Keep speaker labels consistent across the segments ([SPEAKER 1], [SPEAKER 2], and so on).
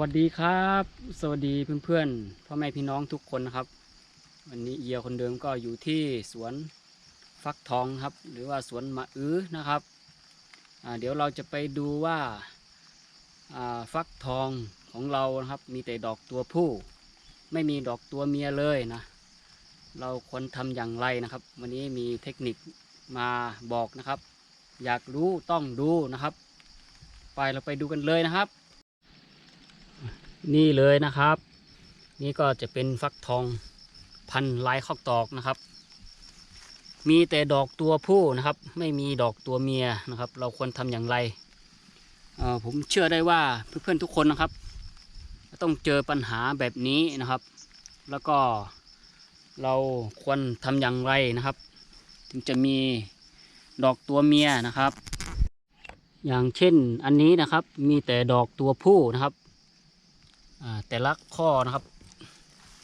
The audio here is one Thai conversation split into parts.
[SPEAKER 1] วัสดีครับ สวัสดีเพื่อนๆพ่อแม่พี่น้องทุกคนนะครับ วันนี้เอียคนเดิมก็อยู่ที่สวนฟักทองครับ หรือว่าสวนมะอื้อนะครับเดี๋ยวเราจะไปดูว่าอ่าฟักทองของเรานะครับ มีแต่ดอกตัวผู้ ไม่มีดอกตัวเมียเลยนะ เราควรทำอย่างไรนะครับ วันนี้มีเทคนิคมาบอกนะครับ อยากรู้ต้องดูนะครับ ไปเราไปดูกันเลยนะครับ นี่เลยนะครับ นี่ก็จะเป็นฟักทองพันลายข้าวตอกนะครับ มีแต่ดอกตัวผู้นะครับ ไม่มีดอกตัวเมียนะครับ เราควรทำอย่างไร ผมเชื่อได้ว่าเพื่อนๆทุกคนนะครับ ต้องเจอปัญหาแบบนี้นะครับ แล้วก็เราควรทำอย่างไรนะครับ ถึงจะมีดอกตัวเมียนะครับ อย่างเช่นอันนี้นะครับมีแต่ดอกตัวผู้นะครับ แต่ละข้อนะครับ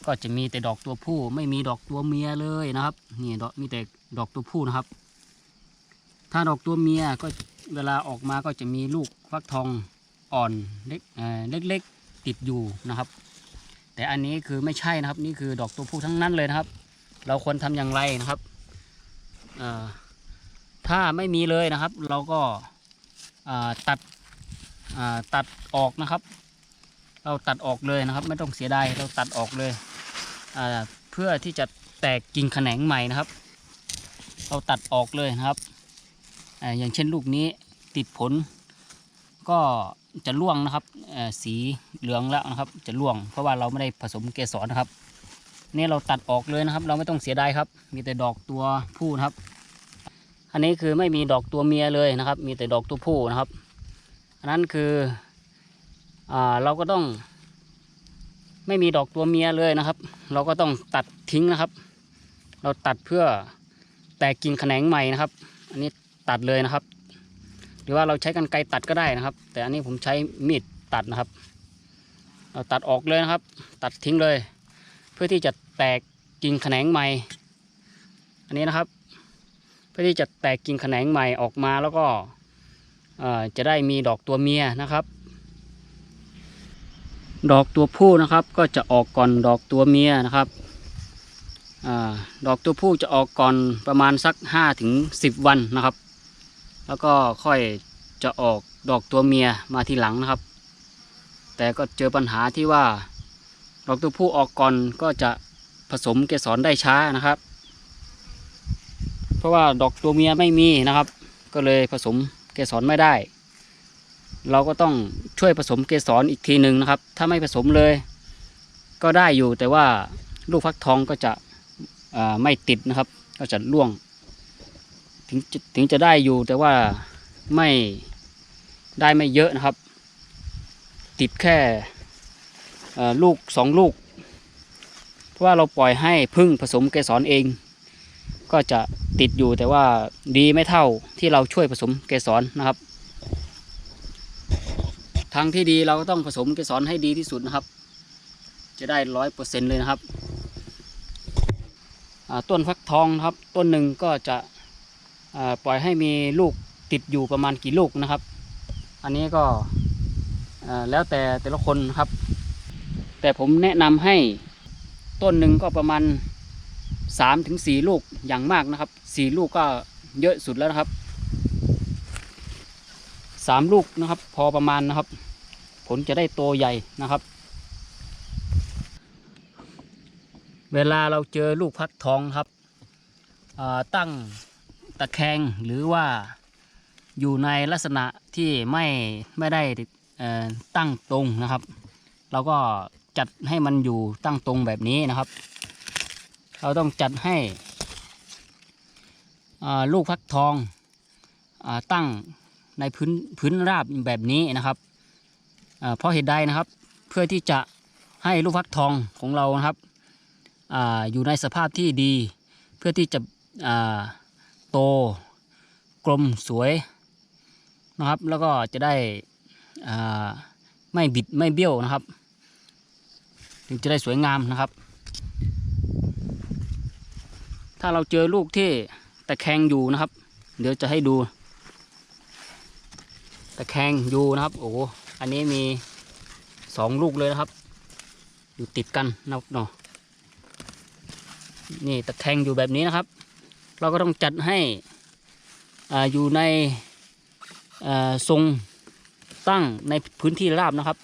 [SPEAKER 1] ก็จะมีแต่ดอกตัวผู้ ไม่มีดอกตัวเมียเลยนะครับนี่ดอกมีแต่ดอกตัวผู้นะครับ ถ้าดอกตัวเมียก็เวลาออกมาก็จะมีลูกฟักทองอ่อนเล็กเล็กๆติดอยู่นะครับ แต่อันนี้คือไม่ใช่นะครับ นี่คือดอกตัวผู้ทั้งนั้นเลยนะครับ เราควรทำอย่างไรนะครับถ้าไม่มีเลยนะครับ เราก็ตัดตัดออกนะครับ เราตัดออกเลยนะครับ ไม่ต้องเสียดายเราตัดออกเลยเพื่อที่จะแตกกิ่งแขนงใหม่นะครับ เราตัดออกเลยนะครับออย่างเช่นลูกนี้ติดผล ก็จะร่วงนะครับสีเหลืองแล้วนะครับ จะร่วง เพราะว่าเราไม่ได้ผสมเกสรนะครับนี่เราตัดออกเลยนะครับ เราไม่ต้องเสียดายครับ มีแต่ดอกตัวผู้นะครับ อันนี้คือไม่มีดอกตัวเมียเลยนะครับ มีแต่ดอกตัวผู้นะครับ อันนั้นคือ เราก็ต้อง ไม่มีดอกตัวเมียเลยนะครับ เราก็ต้องตัดทิ้งนะครับ เราตัดเพื่อแตกกิ่งแขนงใหม่นะครับ อันนี้ตัดเลยนะครับ หรือว่าเราใช้กันไกรตัดก็ได้นะครับ แต่อันนี้ผมใช้มีดตัดนะครับ เราตัดออกเลยนะครับ ตัดทิ้งเลย เพื่อที่จะแตกกิ่งแขนงใหม่ อันนี้นะครับ เพื่อที่จะแตกกิ่งแขนงใหม่ออกมาแล้วก็จะได้มีดอกตัวเมียนะครับ ดอกตัวผู้นะครับ ก็จะออกก่อนดอกตัวเมียนะครับอดอกตัวผู้จะออกก่อนประมาณสัก5ถึง10 วันนะครับ แล้วก็ค่อยจะออกดอกตัวเมียมาทีหลังนะครับ แต่ก็เจอปัญหาที่ว่า ดอกตัวผู้ออกก่อนก็จะผสมเกสรได้ช้านะครับ เพราะว่าดอกตัวเมียไม่มีนะครับ ก็เลยผสมเกสรไม่ได้ เราก็ต้องช่วยผสมเกสรอีกทีหนึ่งนะครับ ถ้าไม่ผสมเลย ก็ได้อยู่แต่ว่าลูกฟักทองก็จะไม่ติดนะครับ ก็จะร่วง ถึงจะถึงจะได้อยู่แต่ว่าไม่ได้ไม่เยอะนะครับ ติดแค่ลูกสองลูก เพราะว่าเราปล่อยให้พึ่งผสมเกสรเอง ก็จะติดอยู่แต่ว่าดีไม่เท่าที่เราช่วยผสมเกสรนะครับ ทางที่ดีเราก็ต้องผสมเกสรให้ดีที่สุดนะครับ จะได้ร้อยเปอร์เซ็นเลยนะครับ ต้นฟักทองนะครับ ต้นหนึ่งก็จะปล่อยให้มีลูกติดอยู่ประมาณกี่ลูกนะครับ อันนี้ก็แล้วแต่แต่ละคนนะครับ แต่ผมแนะนำให้ต้นหนึ่งก็ประมาณสามถึงสี่ลูกอย่างมากนะครับสี่ลูกก็เยอะสุดแล้วนะครับ สามลูกนะครับ พอประมาณนะครับ ผลจะได้โตใหญ่นะครับ เวลาเราเจอลูกพักทองครับตั้งตะแคงหรือว่าอยู่ในลักษณะที่ไม่ไม่ได้ตั้งตรงนะครับ เราก็จัดให้มันอยู่ตั้งตรงแบบนี้นะครับ เราต้องจัดให้ลูกพักทองอตั้ง ในพื้นพื้นราบแบบนี้นะครับเพราะเหตุใดนะครับ เพื่อที่จะให้ลูกฟักทองของเรานะครับออยู่ในสภาพที่ดี เพื่อที่จะโตกลมสวยนะครับ แล้วก็จะได้ไม่บิดไม่เบี้ยวนะครับ ถึงจะได้สวยงามนะครับ ถ้าเราเจอลูกที่ตะแคงอยู่นะครับ เดี๋ยวจะให้ดู ตะแคงอยู่นะครับ โอ้โหอันนี้มีสองลูกเลยนะครับ อยู่ติดกันนะครับเนาะนี่ตะแคงอยู่แบบนี้นะครับ เราก็ต้องจัดให้ออยู่ในทรงตั้งในพื้นที่ราบนะครับ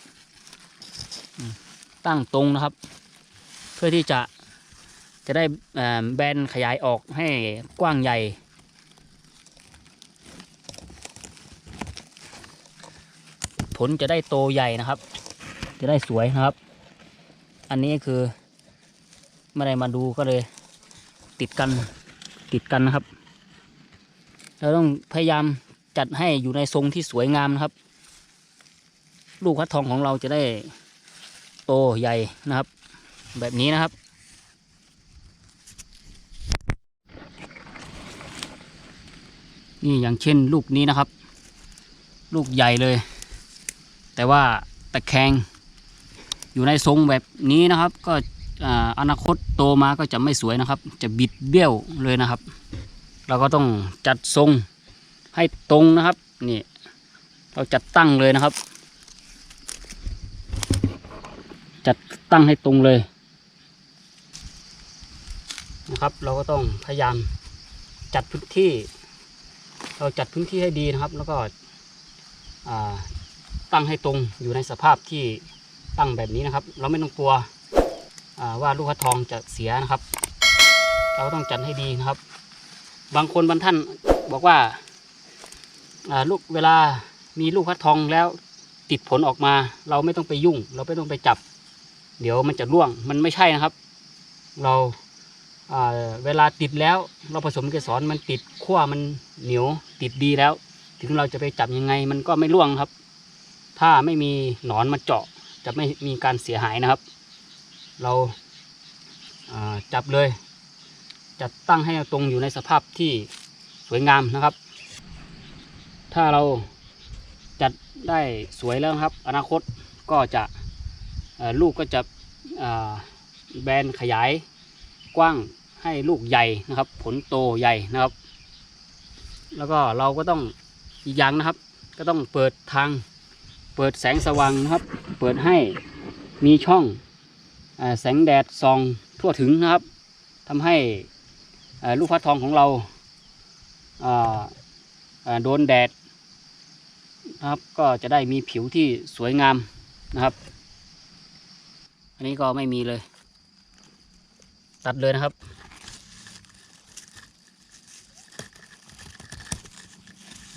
[SPEAKER 1] ตั้งตรงนะครับ เพื่อที่จะจะได้แบนขยายออกให้กว้างใหญ่ ผลจะได้โตใหญ่นะครับ จะได้สวยนะครับ อันนี้คือไม่ได้มาดูก็เลย ติดกันติดกันนะครับ เราต้องพยายามจัดให้อยู่ในทรงที่สวยงามนะครับ ลูกพัดทองของเราจะได้โตใหญ่นะครับ แบบนี้นะครับนี่อย่างเช่นลูกนี้นะครับ ลูกใหญ่เลย แต่ว่าตะแคงอยู่ในทรงแบบนี้นะครับ ก็อนาคตโตมาก็จะไม่สวยนะครับ จะบิดเบี้ยวเลยนะครับ เราก็ต้องจัดทรงให้ตรงนะครับนี่เราจัดตั้งเลยนะครับ จัดตั้งให้ตรงเลยนะครับ เราก็ต้องพยายามจัดพื้นที่ เราจัดพื้นที่ให้ดีนะครับ แล้วก็ ตั้งให้ตรงอยู่ในสภาพที่ตั้งแบบนี้นะครับ เราไม่ต้องกลัวว่าลูกพัดทองจะเสียนะครับ เราต้องจัดให้ดีนะครับ บางคนบางท่านบอกว่าลูกเวลามีลูกพัดทองแล้วติดผลออกมา เราไม่ต้องไปยุ่ง เราไม่ต้องไปจับ เดี๋ยวมันจะร่วงมันไม่ใช่นะครับ เราอ่าเวลาติดแล้วเราผสมเกสรมันติดขั้วมันเหนียวติดดีแล้ว ถึงเราจะไปจับยังไงมันก็ไม่ร่วงครับ ถ้าไม่มีหนอนมาเจาะ จะไม่มีการเสียหายนะครับ เราาจับเลย จัดตั้งให้ตรงอยู่ในสภาพที่สวยงามนะครับ ถ้าเราจัดได้สวยแล้วครับ อนาคตก็จะลูกก็จะแบนขยายกว้างให้ลูกใหญ่นะครับ ผลโตใหญ่นะครับ แล้วก็เราก็ต้องอีกอย่างนะครับ ก็ต้องเปิดทาง เปิดแสงสว่างนะครับ เปิดให้มีช่องอแสงแดดส่องทั่วถึงนะครับทำให้ลูกฟักทองของเราาาโดนแดดนะครับก็จะได้มีผิวที่สวยงามนะครับ อันนี้ก็ไม่มีเลย ตัดเลยนะครับ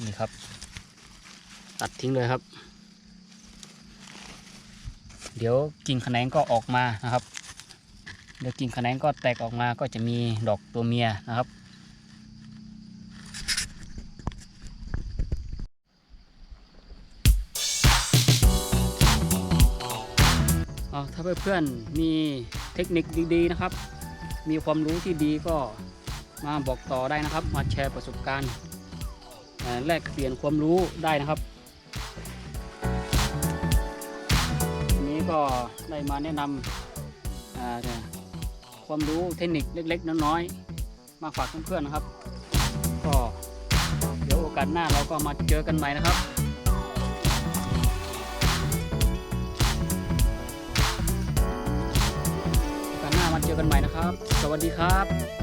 [SPEAKER 1] นี่ครับ ตัดทิ้งเลยครับ เดี๋ยวกิ่งแขนงก็ออกมานะครับ เดี๋ยวกิ่งแขนงก็แตกออกมาก็จะมีดอกตัวเมียนะครับ ถ้าเพื่อนๆมีเทคนิคดีๆนะครับ มีความรู้ที่ดีก็มาบอกต่อได้นะครับ มาแชร์ประสบการณ์แลกเปลี่ยนความรู้ได้นะครับ ก็ได้มาแนะนำความรู้เทคนิคเล็ก ๆ น้อยๆมาฝากเพื่อนๆนะครับ ก็เดี๋ยวโอกาสหน้าเราก็มาเจอกันใหม่นะครับโอกาสหน้ามาเจอกันใหม่นะครับ สวัสดีครับ